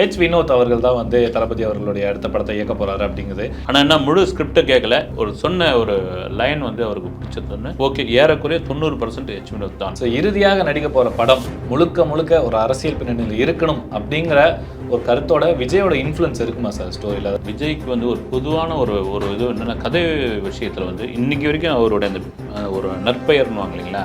H Vinod அவர்கள் தான் வந்து தளபதி அவர்களுடைய அடுத்த படத்தை இயக்க போறாரு அப்படிங்குது. ஆனால் என்ன முழு ஸ்கிரிப்டை கேட்கல ஒரு சொன்ன ஒரு லைன் வந்து அவருக்கு பிடிச்சதுன்னு ஓகே ஏறக்குறைய தொண்ணூறு பர்சன்ட் ஹெச் வினோத் தான். ஸோ இறுதியாக நடிக்க போற படம் முழுக்க முழுக்க ஒரு அரசியல் பின்னணியில் இருக்கணும் அப்படிங்கிற ஒரு கருத்தோட விஜயோட இன்ஃப்ளூயன்ஸ் இருக்குமா சார் ஸ்டோரியில் விஜய்க்கு வந்து ஒரு பொதுவான ஒரு ஒரு இது என்னென்னா கதை விஷயத்தில் வந்து இன்னைக்கு வரைக்கும் அவருடைய அந்த ஒரு நற்பெயர்னுவாங்க இல்லைங்களா?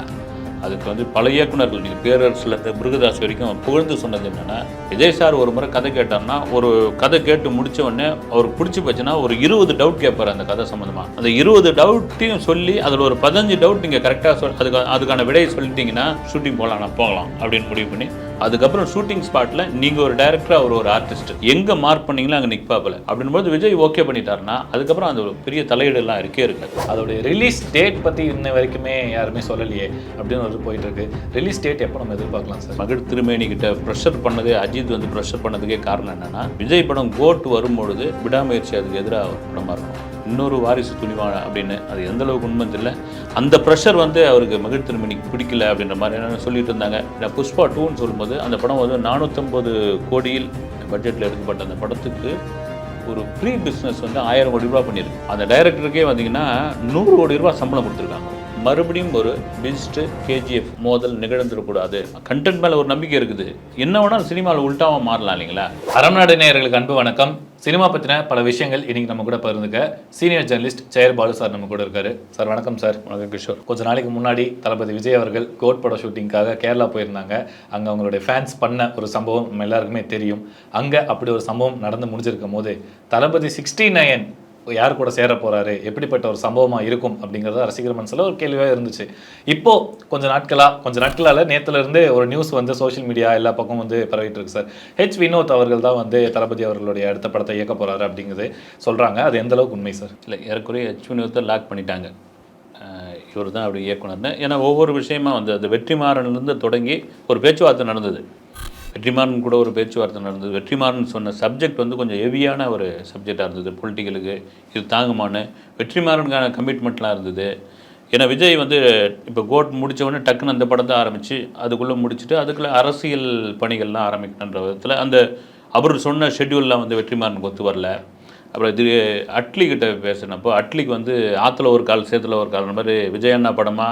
அதுக்கு வந்து பல இயக்குநர்கள் நீங்கள் பேரரசுலேருந்து மிருகதாஸ் வரைக்கும் புகழ்ந்து சொன்னது என்னென்னா விஜய் சார் ஒரு முறை கதை கேட்டார்னா ஒரு கதை கேட்டு முடித்த உடனே அவருக்கு பிடிச்சி போச்சுன்னா ஒரு இருபது டவுட் கேட்பார் அந்த கதை சம்மந்தமாக அந்த இருபது டவுட்டையும் சொல்லி அதில் ஒரு பதினஞ்சு டவுட் நீங்கள் கரெக்டாக சொல் அதுக்கு அதுக்கான விடையை சொல்லிட்டீங்கன்னா ஷூட்டிங் போகலாம் நான் போகலாம் அப்படின்னு முடிவு பண்ணி அதுக்கப்புறம் ஷூட்டிங் ஸ்பாட்டில் நீங்கள் ஒரு டேரக்டர் அவர் ஒரு ஆர்டிஸ்ட் எங்கே மார்க் பண்ணீங்களோ அங்கே நிற்பாப்பில் அப்படின்போது விஜய் ஓகே பண்ணிட்டாருன்னா அதுக்கப்புறம் அந்த பெரிய பெரிய தலையீடுலாம் இருக்கே இருக்காது. அதோடைய ரிலீஸ் டேட் பத்தி இன்ன வரைக்குமே யாருமே சொல்லலையே அப்படின்னு ஒரு போயிட்டு இருக்கு ரிலீஸ் டேட் எப்போ நம்ம எதிர்பார்க்கலாம் சார் மகிழ் திருமேனி கிட்ட ப்ரெஷர் பண்ணது அஜித் வந்து ப்ரெஷர் பண்ணதுக்கே காரணம் என்னன்னா விஜய் படம் கோட் வரும்பொழுது விடாமுயற்சி அதுக்கு எதிராக படமாக இருக்கும். இன்னொரு வாரிசு துணிவா அப்படின்னு அது எந்த அளவுக்கு உண்மை தெரியல. அந்த ப்ரெஷர் வந்து அவருக்கு மகிழ் திருமணிக்கு பிடிக்கல அப்படின்ற மாதிரி என்ன சொல்லிட்டு இருந்தாங்க. நான் புஷ்பா டூன்னு சொல்லும்போது அந்த படம் வந்து நானூற்றம்பது கோடியில் பட்ஜெட்டில் எடுக்கப்பட்ட அந்த படத்துக்கு ஒரு ப்ரீ பிஸ்னஸ் வந்து ஆயிரம் கோடி ரூபா பண்ணியிருக்கு. அந்த டைரக்டருக்கே வந்தீங்கன்னா நூறு கோடி ரூபா சம்பளம் கொடுத்துருக்காங்க. மறுபடியும் ஒரு பிஸ்ட் கேஜிஎஃப் மோதல் நிகழ்ந்துடக்கூடாது கண்டென்ட் மேலே ஒரு நம்பிக்கை இருக்குது. என்ன வேணாலும் சினிமாவில் உள்டாவாக மாறலாம் இல்லைங்களா? அறம்நாடு நேயர்களுக்கு அன்பு வணக்கம். சினிமா பற்றின பல விஷயங்கள் இன்றைக்கி நம்ம கூட பகிர்ந்துக்க சீனியர் ஜேர்னலிஸ்ட் செயற்பாலு பாலு சார் நம்ம கூட இருக்காரு. சார் வணக்கம் சார். வணக்கம் கிஷோர். கொஞ்ச நாளைக்கு முன்னாடி தளபதி விஜய் அவர்கள் கோட் பட ஷூட்டிங்காக கேரளா போயிருந்தாங்க. அங்கே அவங்களுடைய ஃபேன்ஸ் பண்ண ஒரு சம்பவம் நம்ம எல்லாருக்குமே தெரியும். அங்கே அப்படி ஒரு சம்பவம் நடந்து முடிஞ்சிருக்கும் போது தளபதி சிக்ஸ்டி நைன் யார் கூட சேர போறாரு? எப்படிப்பட்ட ஒரு சம்பவமா இருக்கும் அப்படிங்கிறது ரசிகர் மனசுல ஒரு கேள்வியாக இருந்துச்சு. இப்போ கொஞ்ச நாட்களா கொஞ்ச நாட்களால நேத்துல இருந்து ஒரு நியூஸ் வந்து சோஷியல் மீடியா எல்லா பக்கம் வந்து பரவிட்டு இருக்கு சார் ஹெச் வினோத் அவர்கள் தான் வந்து தளபதி அவர்களுடைய அடுத்த படத்தை இயக்க போறாரு அப்படிங்கிறது சொல்றாங்க. அது எந்த அளவுக்கு உண்மை சார் இல்லை ஏறக்குறைய ஹெச் வினோத்தை லாக் பண்ணிட்டாங்க. இவர் தான் அப்படி இயக்குனர்னு ஏன்னா ஒவ்வொரு விஷயமா வந்து அது வெற்றிமாறன்லேருந்து தொடங்கி ஒரு பேச்சுவார்த்தை நடந்தது. வெற்றிமாறன் கூட ஒரு பேச்சுவார்த்தை நடந்தது. வெற்றிமாறன் சொன்ன சப்ஜெக்ட் வந்து கொஞ்சம் ஹெவியான ஒரு சப்ஜெக்டாக இருந்தது. பொலிட்டிக்கலுக்கு இது தாங்குமான்னு. வெற்றிமாறனுக்கான கமிட்மெண்ட்லாம் இருந்தது. ஏன்னா விஜய் வந்து இப்போ கோட் முடித்தவொடனே டக்குன்னு அந்த படத்தை ஆரம்பித்து அதுக்குள்ளே முடிச்சுட்டு அதுக்குள்ளே அரசியல் பணிகள்லாம் ஆரம்பிக்கணுன்ற விதத்தில் அந்த அவர் சொன்ன ஷெட்யூல்லாம் வந்து வெற்றிமாறனுக்கு ஒத்து வரல. அப்புறம் இது அட்லி கிட்ட பேசினப்போ அட்லிக்கு வந்து ஆற்றுல ஒரு கால் சேத்துல ஒரு கால் மாதிரி விஜய் அண்ணா படமா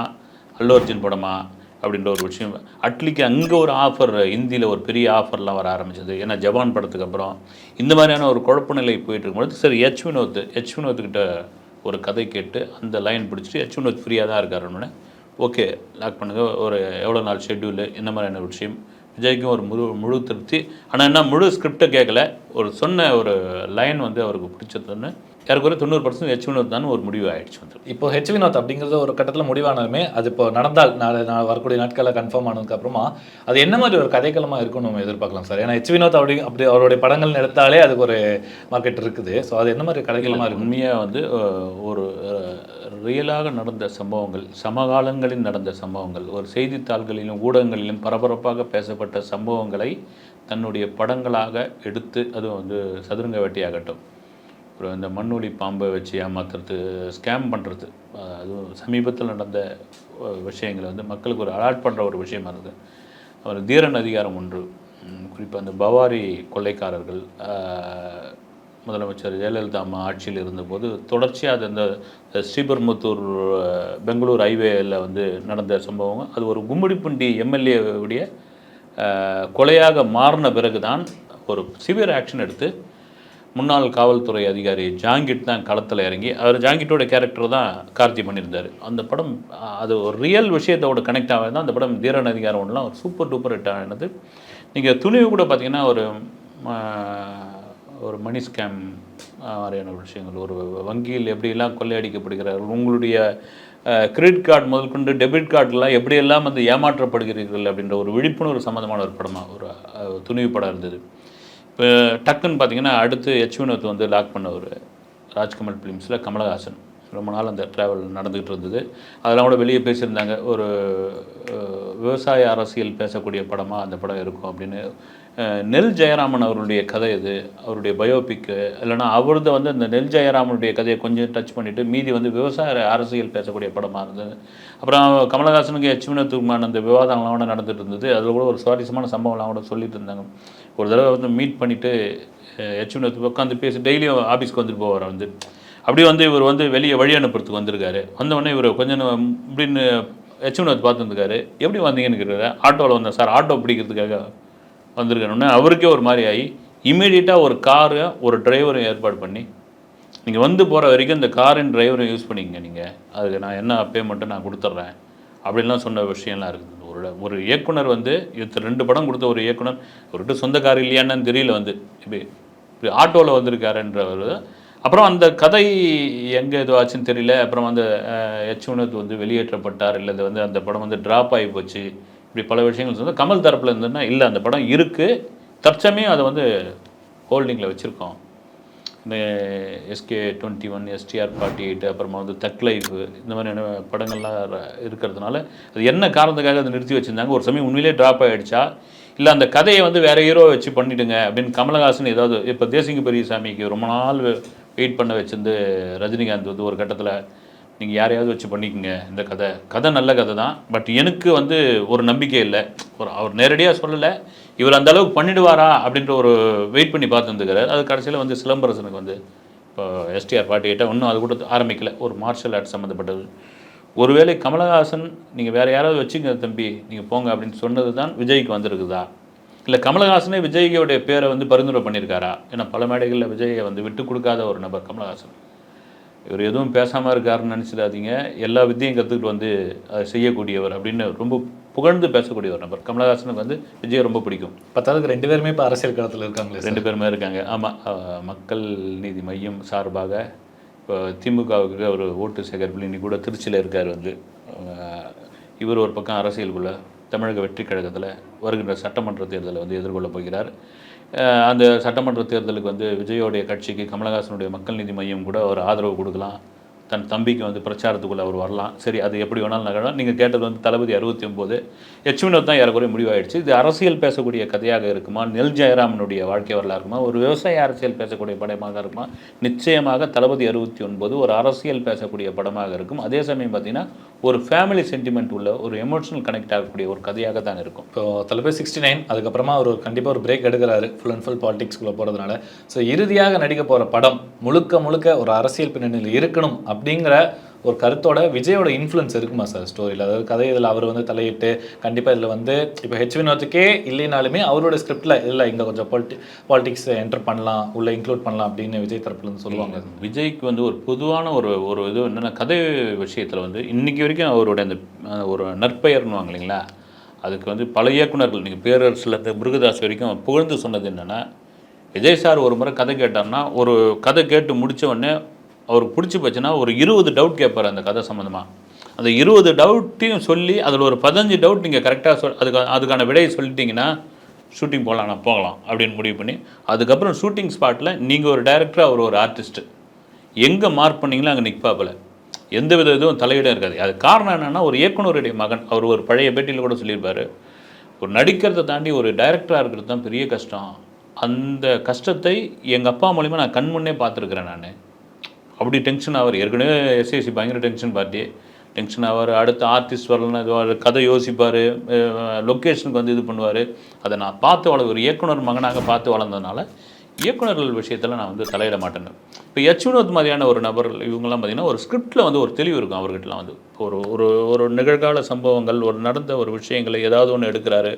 அல்லு அர்ஜுன் படமா அப்படின்ற ஒரு விஷயம். அட்லிக்கு அங்கே ஒரு ஆஃபர் இந்தியில் ஒரு பெரிய ஆஃபர்லாம் வர ஆரம்பிச்சது. ஏன்னா ஜவான் படத்துக்கு அப்புறம் இந்த மாதிரியான ஒரு குழப்ப நிலை போயிட்டு இருக்கும்போது சரி ஹெச் வினோத் ஹெச் வினோத்துக்கிட்ட ஒரு கதை கேட்டு அந்த லைன் பிடிச்சிட்டு ஹெச் வினோத் ஃப்ரீயாக தான் இருக்காருன்னு ஓகே லாக் பண்ணுங்க. ஒரு எவ்வளோ நாள் ஷெட்யூலு இந்த மாதிரியான ஒரு விஷயம். விஜய்க்கும் ஒரு முழு முழு திருப்தி. ஆனால் என்ன முழு ஸ்கிரிப்டை கேட்கல ஒரு சொன்ன ஒரு லைன் வந்து அவருக்கு பிடிச்சதுன்னு ஏறக்குறைய தொண்ணூறு பர்சன்ட் ஹெச் வினோத் தான் ஒரு முடிவு ஆயிடுச்சு வந்து. இப்போ ஹெச் வினோத் அப்படிங்கிறது ஒரு கட்டத்தில் முடிவானாலுமே அது இப்போ நடந்தால் நாளை நான் வரக்கூடிய நாட்களில் கன்ஃபார்ம் ஆனதுக்கு அப்புறமா அது என்ன மாதிரி ஒரு கதைக்களமாக இருக்கும்னு நம்ம எதிர்பார்க்கலாம் சார்? ஏன்னா ஹெச் வினோத் அப்படி அப்படி அவருடைய படங்கள் எடுத்தாலே அதுக்கு ஒரு மார்க்கெட் இருக்குது. ஸோ அது என்ன மாதிரி கதைக்களமாக இருக்கும்? உண்மையாக வந்து ஒரு ரியலாக நடந்த சம்பவங்கள் சமகாலங்களில் நடந்த சம்பவங்கள் ஒரு செய்தித்தாள்களிலும் ஊடகங்களிலும் பரபரப்பாக பேசப்பட்ட சம்பவங்களை தன்னுடைய படங்களாக எடுத்து அதுவும் வந்து சதுரங்க வேட்டையாகட்டும். அப்புறம் இந்த மண்ணொலி பாம்பை வச்சு ஏமாத்துறது ஸ்கேம் பண்ணுறது அதுவும் சமீபத்தில் நடந்த விஷயங்களை வந்து மக்களுக்கு ஒரு அலாட் பண்ணுற ஒரு விஷயமா இருந்தது. அவர் தீரன் அதிகாரம் ஒன்று குறிப்பாக அந்த பவாரி கொள்ளைக்காரர்கள் முதலமைச்சர் ஜெயலலிதா அம்மா ஆட்சியில் இருந்தபோது தொடர்ச்சியாக அது இந்த ஸ்ரீபெரும்புத்தூர் பெங்களூர் ஹைவேயில் வந்து நடந்த சம்பவம். அது ஒரு கும்மிடிப்பண்டி எம்எல்ஏவுடைய கொலையாக மாறின பிறகு தான் ஒரு சிவியர் ஆக்ஷன் எடுத்து முன்னாள் காவல்துறை அதிகாரி ஜாங்கிட் தான் களத்தில் இறங்கி அவர் ஜாங்கிட்டோட கேரக்டர் தான் கார்த்தி பண்ணியிருந்தார். அந்த படம் அது ஒரு ரியல் விஷயத்தோட கனெக்ட் ஆகாது தான் அந்த படம் தீரன் அதிகாரம் ஒன்றுலாம் ஒரு சூப்பர் டூப்பர் ஹிட் ஆனது. நீங்கள் துணிவு கூட பார்த்தீங்கன்னா ஒரு ஒரு மணி ஸ்கேம் மாதிரியான ஒரு விஷயங்கள். ஒரு வங்கியில் எப்படியெல்லாம் கொள்ளையடிக்கப்படுகிறார்கள் உங்களுடைய கிரெடிட் கார்டு முதல் கொண்டு டெபிட் கார்டெலாம் எப்படியெல்லாம் வந்து ஏமாற்றப்படுகிறீர்கள் அப்படின்ற ஒரு விழிப்புணர்வு சம்மந்தமான ஒரு படமாக ஒரு துணிவு படம் இருந்தது. இப்போ டக்குன்னு பார்த்தீங்கன்னா அடுத்து எச் வினோத் வந்து லாக் பண்ண ஒரு ராஜ்கமல் ஃபிலிம்ஸில் கமலஹாசன். ரொம்ப நாள் அந்த ட்ராவல் நடந்துகிட்டு இருந்தது. அதெல்லாம் கூட வெளியே பேசியிருந்தாங்க. ஒரு விவசாய அரசியல் பேசக்கூடிய படமாக அந்த படம் இருக்கும் அப்படின்னு. நெல் ஜெயராமன் அவருடைய கதை இது. அவருடைய பயோபிக்கு இல்லைனா அவரது வந்து அந்த நெல் ஜெயராமனுடைய கதையை கொஞ்சம் டச் பண்ணிவிட்டு மீதி வந்து விவசாய அரசியல் பேசக்கூடிய படமாக இருந்தது. அப்புறம் கமலஹாசனுக்கு எச் வினோத்துக்குமான அந்த விவாதங்கள்லாம் கூட நடந்துகிட்டு இருந்தது. அதில் கூட ஒரு சுவாரஸ்யமான சம்பவம்லாம் கூட சொல்லிட்டு இருந்தாங்க. ஒரு தடவை வந்து மீட் பண்ணிவிட்டு எச் உட்காந்து பேசி டெய்லியும் ஆஃபீஸ்க்கு வந்துட்டு போவார் வந்து. அப்படியே வந்து இவர் வந்து வெளியே வழி அனுப்புறதுக்கு வந்திருக்காரு. வந்தவொடனே இவர் கொஞ்சம் நேரம் இப்படின்னு எச் பார்த்துருந்துருக்காரு எப்படி வந்தீங்கன்னு கேட்குறாரு. ஆட்டோவில் வந்தேன் சார். ஆட்டோ பிடிக்கிறதுக்காக வந்திருக்கணுன்னு அவருக்கே ஒரு மாதிரி ஆகி இமீடியட்டாக ஒரு காரு ஒரு டிரைவரும் ஏற்பாடு பண்ணி நீங்கள் வந்து போகிற வரைக்கும் இந்த காரின் டிரைவரும் யூஸ் பண்ணிக்கங்க நீங்கள் அதுக்கு நான் என்ன பேமெண்ட்டு நான் கொடுத்துட்றேன். அப்படின்லாம் சொன்ன விஷயம்லாம் இருக்குது. ஒரு ஒரு இயக்குனர் வந்து இது ரெண்டு படம் கொடுத்த ஒரு இயக்குனர் அவர்கிட்ட சொந்த கார் இல்லையான்னு தெரியல வந்து. இப்படி இப்படி ஆட்டோவில் வந்திருக்காருன்றவர். அப்புறம் அந்த கதை எங்கே இதுவாச்சுன்னு தெரியல. அப்புறம் வந்து எச் உணத் வந்து வெளியேற்றப்பட்டார். இல்லை வந்து அந்த படம் வந்து ட்ராப் ஆகி போச்சு. இப்படி பல விஷயங்கள் சொன்னால் கமல் தரப்பில் இருந்ததுன்னா இல்லை அந்த படம் இருக்குது தற்சமயம் அதை வந்து ஹோல்டிங்கில் வச்சுருக்கோம். இந்த SK twenty one STR forty eight அப்புறமா வந்து தக் லைஃப் இந்த மாதிரியான படங்கள்லாம் இருக்கிறதுனால அது என்ன காரணத்துக்காக அதை நிறுத்தி வச்சுருந்தாங்க? ஒரு சமயம் உண்மையிலே ட்ராப் ஆகிடுச்சா இல்லை அந்த கதையை வந்து வேறு ஹீரோ வச்சு பண்ணிவிடுங்க அப்படின்னு கமலஹாசன் ஏதாவது இப்போ தேசிங்க பெரியசாமிக்கு ரொம்ப நாள் வெயிட் பண்ண வச்சிருந்து ரஜினிகாந்த் வந்து ஒரு கட்டத்தில் நீங்கள் யாரையாவது வச்சு பண்ணிக்கோங்க இந்த கதை. கதை நல்ல கதை தான் பட் எனக்கு வந்து ஒரு நம்பிக்கை இல்லை. ஒரு அவர் நேரடியாக சொல்லலை. இவர் அந்த அளவுக்கு பண்ணிடுவாரா அப்படின்ற ஒரு வெயிட் பண்ணி பார்த்துருந்துக்கிறார் அது கடைசியில் வந்து சிலம்பரசனுக்கு வந்து இப்போ எஸ்டிஆர் பாட்டி கிட்ட இன்னும் அது கூட ஆரம்பிக்கல. ஒரு மார்ஷல் ஆர்ட் சம்மந்தப்பட்டது ஒருவேளை கமலஹாசன் நீங்கள் வேறு யாராவது வச்சுங்க தம்பி நீங்கள் போங்க அப்படின்னு சொன்னது தான் விஜய்க்கு வந்திருக்குதா? இல்லை கமலஹாசனே விஜய்யோடைய பேரை வந்து பரிந்துரை பண்ணியிருக்காரா? ஏன்னா பல மேடைகளில் விஜயை வந்து விட்டு கொடுக்காத ஒரு நபர் கமலஹாசன். இவர் எதுவும் பேசாமல் இருக்காருன்னு நினச்சிடாதீங்க. எல்லா வித்தையும் கற்றுக்கிட்டு வந்து அதை செய்யக்கூடியவர் அப்படின்னு ரொம்ப புகழ்ந்து பேசக்கூடிய ஒரு நபர். கமலஹாசனுக்கு வந்து விஜய் ரொம்ப பிடிக்கும். பத்தாவதுக்கு ரெண்டு பேருமே இப்போ அரசியல் களத்தில் இருக்காங்களே ரெண்டு பேருமே இருக்காங்க. ஆமாம் மக்கள் நீதி மையம் சார்பாக இப்போ திமுகவுக்கு ஒரு ஓட்டு சேகரிப்பில் இன்னைக்கு கூட திருச்சியில் இருக்கார் வந்து. இவர் ஒரு பக்கம் அரசியலுக்குள்ள தமிழக வெற்றி கழகத்தில் வருகின்ற சட்டமன்ற தேர்தலை வந்து எதிர்கொள்ளப் போகிறார். அந்த சட்டமன்ற தேர்தலுக்கு வந்து விஜயோடைய கட்சிக்கு கமலஹாசனுடைய மக்கள் நீதி மையம் கூட ஒரு ஆதரவு கொடுக்கலாம். தன் தம்பிக்கு வந்து பிரச்சாரத்துக்குள்ளே அவர் வரலாம். சரி அது எப்படி வேணாலும் நகரலாம் நீங்கள் கேட்டது வந்து தளபதி அறுபத்தி ஒம்பது எச் வினோத் தான் ஏறக்குறைய முடிவாயிடுச்சு. இது அரசியல் பேசக்கூடிய கதையாக இருக்குமா? நெல் ஜெயராமனுடைய வாழ்க்கை வரலாறு இருக்குமா? ஒரு விவசாய அரசியல் பேசக்கூடிய படமாக இருக்குமா? நிச்சயமாக தளபதி அறுபத்தி ஒன்பது ஒரு அரசியல் பேசக்கூடிய படமாக இருக்கும். அதே சமயம் பார்த்திங்கன்னா ஒரு ஃபேமிலி சென்டிமெண்ட் உள்ள ஒரு எமோஷனல் கனெக்ட் ஆகக்கூடிய ஒரு கதையாக தான் இருக்கும். இப்போ தளபதி சிக்ஸ்டி நைன் அதுக்கப்புறமா அவர் கண்டிப்பாக ஒரு பிரேக் எடுக்கிறாரு. ஃபுல் அண்ட் ஃபுல் பாலிடிக்ஸ்குள்ளே போகிறதுனால ஸோ இறுதியாக நடிக்க போகிற படம் முழுக்க முழுக்க ஒரு அரசியல் பின்னணியில் இருக்கணும் அப்படிங்கிற ஒரு கருத்தோட விஜயோட இன்ஃப்ளூன்ஸ் இருக்குமா சார் ஸ்டோரியில் அதாவது கதை இதில் அவர் வந்து தலையிட்டு கண்டிப்பாக இதில் வந்து இப்போ ஹெச் வினோத்துக்கே இல்லைனாலுமே அவரோட ஸ்கிரிப்டில் இல்லை இங்கே கொஞ்சம் பொலிட்டி பாலிடிக்ஸ் என்டர் பண்ணலாம் உள்ளே இன்க்ளூட் பண்ணலாம் அப்படின்னு விஜய் தரப்புலேருந்து சொல்லுவாங்க. விஜய்க்கு வந்து ஒரு பொதுவான ஒரு ஒரு இது என்னென்னா கதை விஷயத்தில் வந்து இன்னைக்கு வரைக்கும் அவருடைய அந்த ஒரு நற்பெயர்னுவாங்க இல்லைங்களா? அதுக்கு வந்து பல இயக்குனர்கள் நீங்கள் பேரரசுலேருந்து மிருகதாஸ் வரைக்கும் புகழ்ந்து சொன்னது என்னென்னா விஜய் சார் ஒரு முறை கதை கேட்டார்னா ஒரு கதை கேட்டு முடித்த உடனே அவருக்கு பிடிச்சி போச்சுன்னா ஒரு இருபது டவுட் கேட்பார் அந்த கதை சம்மந்தமாக அந்த இருபது டவுட்டையும் சொல்லி அதில் ஒரு பதினஞ்சு டவுட் நீங்கள் கரெக்டாக சொல் அதுக்கு அதுக்கான விடையை சொல்லிட்டீங்கன்னா ஷூட்டிங் போகலாம் நான் போகலாம் அப்படின்னு முடிவு பண்ணி அதுக்கப்புறம் ஷூட்டிங் ஸ்பாட்டில் நீங்கள் ஒரு டைரக்டர் அவர் ஒரு ஆர்டிஸ்ட்டு எங்கே மார்க் பண்ணீங்களோ அங்கே நிற்பாப்பில் எந்த வித இதுவும் தலையிடம் இருக்காது. அது காரணம் என்னென்னா ஒரு இயக்குனருடைய மகன் அவர் ஒரு பழைய பேட்டியில் கூட சொல்லியிருப்பார். ஒரு நடிக்கிறதை தாண்டி ஒரு டைரக்டராக இருக்கிறது தான் பெரிய கஷ்டம். அந்த கஷ்டத்தை எங்கள் அப்பா மூலிமா நான் கண் முன்னே பார்த்துருக்குறேன் நான். அப்படி டென்ஷன் ஆவார். ஏற்கனவே எஸ்எஸ்சி பயங்கர டென்ஷன் பார்ட்டி. டென்ஷன் ஆவார். அடுத்த ஆர்டிஸ்ட் வரலன்னா இதுவார் கதை யோசிப்பார். லொக்கேஷனுக்கு வந்து இது பண்ணுவார். அதை நான் பார்த்து வள ஒரு இயக்குனர் மகனாக பார்த்து வளர்ந்ததுனால இயக்குனர்கள் விஷயத்தில் நான் வந்து தலையிட மாட்டேன். இப்போ எச். வினோத் மாதிரியான ஒரு நபர் இவங்கெல்லாம் பார்த்தீங்கன்னா ஒரு ஸ்கிரிப்டில் வந்து ஒரு தெளிவு இருக்கும் அவர்கிட்டலாம் வந்து. ஒரு ஒரு ஒரு நிகழ்கால சம்பவங்கள் ஒரு நடந்த ஒரு விஷயங்களை ஏதாவது ஒன்று எடுக்கிறாரு.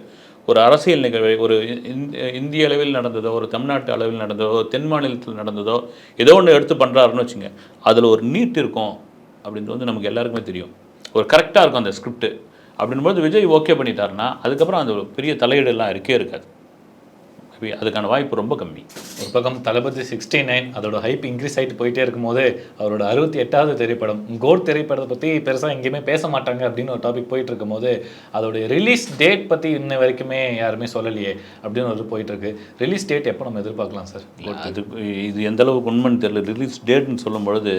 ஒரு அரசியல் நிகழ்வை ஒரு இந்திய அளவில் நடந்ததோ ஒரு தமிழ்நாட்டு அளவில் நடந்ததோ தென் மாநிலத்தில் நடந்ததோ ஏதோ ஒன்று எடுத்து பண்ணுறாருன்னு வச்சுங்க அதில் ஒரு நீட் இருக்கும் அப்படின்றது வந்து நமக்கு எல்லாருக்குமே தெரியும். ஒரு கரெக்டாக இருக்கும் அந்த ஸ்கிரிப்ட் அப்படின்போது விஜய் ஓகே பண்ணிட்டாருன்னா அதுக்கப்புறம் அந்த ஒரு பெரிய தலையீடெல்லாம் இருக்கே இருக்காது. அதுக்கான வாய்ப்பு ரொம்ப கம்மி. ஒரு பக்கம் தளபதி சிக்ஸ்டி நைன் அதோட ஹைப் இன்க்ரீஸ் ஆகிட்டு போயிட்டே இருக்கும்போது அவரோட அறுபத்தி எட்டாவது திரைப்படம் கோட் திரைப்படத்தை பற்றி பெருசாக எங்கேயுமே பேச மாட்டாங்க அப்படின்னு ஒரு டாபிக் போயிட்டு இருக்கும்போது அதோடைய ரிலீஸ் டேட் பற்றி இன்ன வரைக்குமே யாருமே சொல்லலையே அப்படின்னு ஒரு போயிட்டு இருக்கு. ரிலீஸ் டேட் எப்போ நம்ம எதிர்பார்க்கலாம் சார்? அது இது எந்த அளவுக்கு உண்மைன்னு தெரியல. ரிலீஸ் டேட்னு சொல்லும் பொழுது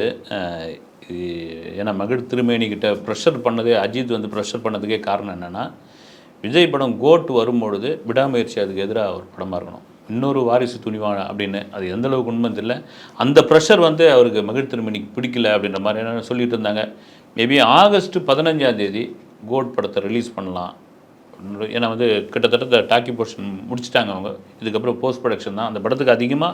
ஏன்னா மகிழ் திருமேனி கிட்ட ப்ரெஷர் பண்ணதே அஜித் வந்து ப்ரெஷர் பண்ணதுக்கே காரணம் என்னென்னா விஜய் படம் கோட் வரும்பொழுது விடாமுயற்சி அதுக்கு எதிராக ஒரு படமாக இருக்கணும். இன்னொரு வாரிசு துணிவான அப்படின்னு அது எந்த அளவுக்கு உண்மை தெரியல. அந்த ப்ரெஷர் வந்து அவருக்கு மகிழ் திருமணிக்கு பிடிக்கல அப்படின்ற மாதிரி என்ன சொல்லிட்டு இருந்தாங்க. மேபி ஆகஸ்ட் பதினஞ்சாம் தேதி கோட் படத்தை ரிலீஸ் பண்ணலாம். ஏன்னா வந்து கிட்டத்தட்ட டாக்கி போர்ஷன் முடிச்சிட்டாங்க அவங்க. இதுக்கப்புறம் போஸ்ட் ப்ரொடக்ஷன் தான். அந்த படத்துக்கு அதிகமாக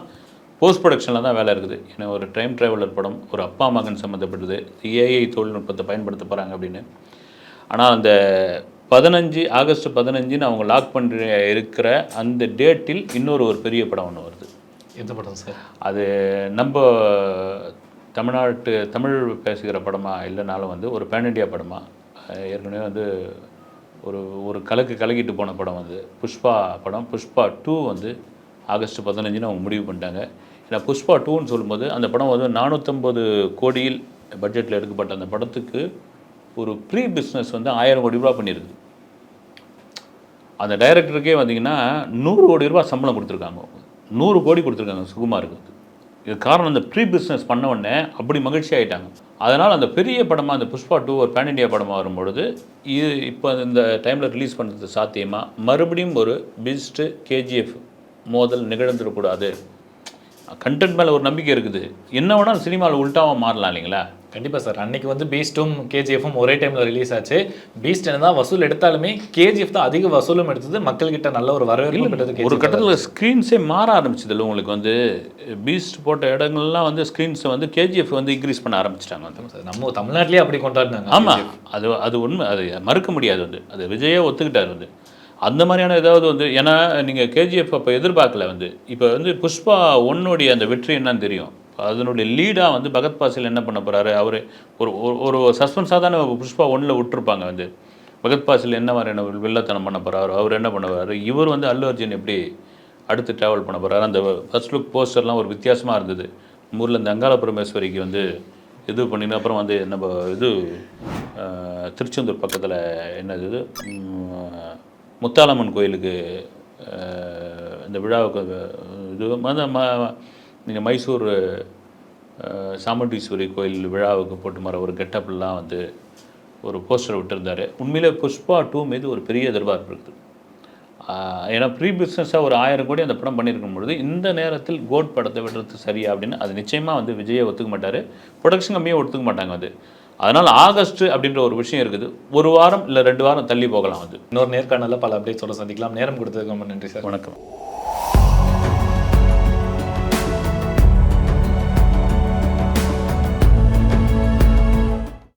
போஸ்ட் ப்ரொடக்ஷனில் தான் வேலை இருக்குது. ஏன்னா ஒரு டைம் ட்ராவலர் படம் ஒரு அப்பா மகன் சம்மந்தப்பட்டது ஏஐ தொழில்நுட்பத்தை பயன்படுத்த போகிறாங்க அப்படின்னு. ஆனால் அந்த பதினஞ்சு ஆகஸ்ட் பதினஞ்சுன்னு அவங்க லாக் பண்ணி இருக்கிற அந்த டேட்டில் இன்னொரு ஒரு பெரிய படம் ஒன்று வருது. எந்த படம் சார்? அது நம்ம தமிழ்நாட்டு தமிழ் பேசுகிற படமாக இல்லைனாலும் வந்து ஒரு பேன் இண்டியா படமாக ஏற்கனவே வந்து ஒரு ஒரு கலக்கு கலக்கிட்டு போன படம் வந்து புஷ்பா படம். புஷ்பா டூ வந்து ஆகஸ்ட் பதினஞ்சுன்னு அவங்க முடிவு பண்ணிட்டாங்க. ஏன்னா புஷ்பா டூன்னு சொல்லும்போது அந்த படம் வந்து நானூற்றம்பது கோடியில் பட்ஜெட்டில் எடுக்கப்பட்ட அந்த படத்துக்கு ஒரு ப்ரீ பிஸ்னஸ் வந்து ஆயிரம் கோடி ரூபா பண்ணியிருக்கு அந்த டைரக்டருக்கே வந்தீங்கன்னா நூறு கோடி ரூபா சம்பளம் கொடுத்துருக்காங்க. நூறு கோடி கொடுத்துருக்காங்க சுகுமாருக்கு. இது காரணம் இந்த ப்ரீ பிஸ்னஸ் பண்ண உடனே அப்படி மகிழ்ச்சி ஆயிட்டாங்க. அதனால் அந்த பெரிய படமாக அந்த புஷ்பா டூ ஒரு பேன் இண்டியா படமாக வரும்பொழுது இது இப்போ இந்த டைமில் ரிலீஸ் பண்ணுறது சாத்தியமாக மறுபடியும் ஒரு பிஸ்ட்டு கேஜிஎஃப் மோதல் நிகழ்ந்துடக்கூடாது. கண்டென்ட் மேலே ஒரு நம்பிக்கை இருக்குது. என்ன வேணாலும் சினிமாவில் உள்டாவாக மாறலாம் இல்லைங்களா? கண்டிப்பாக சார். அன்னைக்கு வந்து பீஸ்ட்டும் கேஜிஎஃப்பும் ஒரே டைமில் ரிலீஸ் ஆச்சு. பீஸ்ட் என்ன தான் வசூல் எடுத்தாலுமே கேஜிஎஃப் தான் அதிக வசூலும் எடுத்தது. மக்கள்கிட்ட நல்ல ஒரு வரவேற்பு ஒரு. கட்டத்தில் ஸ்க்ரீன்ஸே மாற ஆரம்பிச்சதில்ல உங்களுக்கு வந்து பீஸ்ட் போட்ட இடங்கள்லாம் வந்து ஸ்க்ரீன்ஸை வந்து கேஜிஎஃப் வந்து இன்க்ரீஸ் பண்ண ஆரம்பிச்சிட்டாங்க. வந்து சார், நம்ம தமிழ்நாட்டிலேயே அப்படி கொண்டாடினாங்க ஆமாம் அது அது உண்மை. அது மறுக்க முடியாது வந்து. அது விஜயே ஒத்துக்கிட்டார் வந்து. அந்த மாதிரியான ஏதாவது வந்து ஏன்னா நீங்கள் கேஜிஎஃப் அப்போ எதிர்பார்க்கல வந்து. இப்போ வந்து புஷ்பா ஒன்னுடைய அந்த வெற்றி என்னன்னு தெரியும். அதனுடைய லீடாக வந்து பகத் பாசில் என்ன பண்ண போகிறாரு அவர் ஒரு ஒரு- ஒரு சஸ்பென்ஸாக தானே புஷ்பா ஒன்றில் விட்டுருப்பாங்க வந்து. பகத் பாசில் என்ன மாதிரியான வில்லத்தனம் பண்ண போகிறாரு அவர் என்ன பண்ண போறாரு? இவர் வந்து அல்லு அர்ஜுன் எப்படி அடுத்து ட்ராவல் பண்ண போகிறாரு அந்த ஃபர்ஸ்ட் லுக் போஸ்டர்லாம் ஒரு வித்தியாசமாக இருந்தது. ஊரில் இந்த அங்காள பரமேஸ்வரிக்கு வந்து இது பண்ணின அப்புறம் வந்து நம்ம இது திருச்செந்தூர் பக்கத்தில் என்னது இது? முத்தாலம்மன் கோயிலுக்கு இந்த விழாவுக்கு இது வந்து ம நீங்கள் மைசூர் சாமுண்டீஸ்வரி கோயில் விழாவுக்கு போட்டு மர ஒரு கெட்டப்லாம் வந்து ஒரு போஸ்டர் விட்டுருந்தாரு. உண்மையிலே புஷ்பா டூ மீது ஒரு பெரிய எதிர்பார்ப்பு இருக்குது. ஏன்னா ப்ரீ பிஸ்னஸாக ஒரு ஆயிரம் கோடி அந்த படம் பண்ணியிருக்கும் பொழுது இந்த நேரத்தில் கோட் படத்தை விடுறது சரியா அப்படின்னு அது நிச்சயமாக வந்து விஜயை ஒத்துக்க மாட்டார். ப்ரொடக்ஷன் கம்மியாக ஒத்துக்க மாட்டாங்க வந்து அதனால் ஆகஸ்ட் அப்படின்ற ஒரு விஷயம் இருக்குது. ஒரு வாரம் இல்லை ரெண்டு வாரம் தள்ளி போகலாம் வந்து இன்னொரு நேர்காணலில் பல அப்டேட்ஸோட சந்திக்கலாம். நேரம் கொடுத்ததுக்கு ரொம்ப நன்றி சார். வணக்கம்.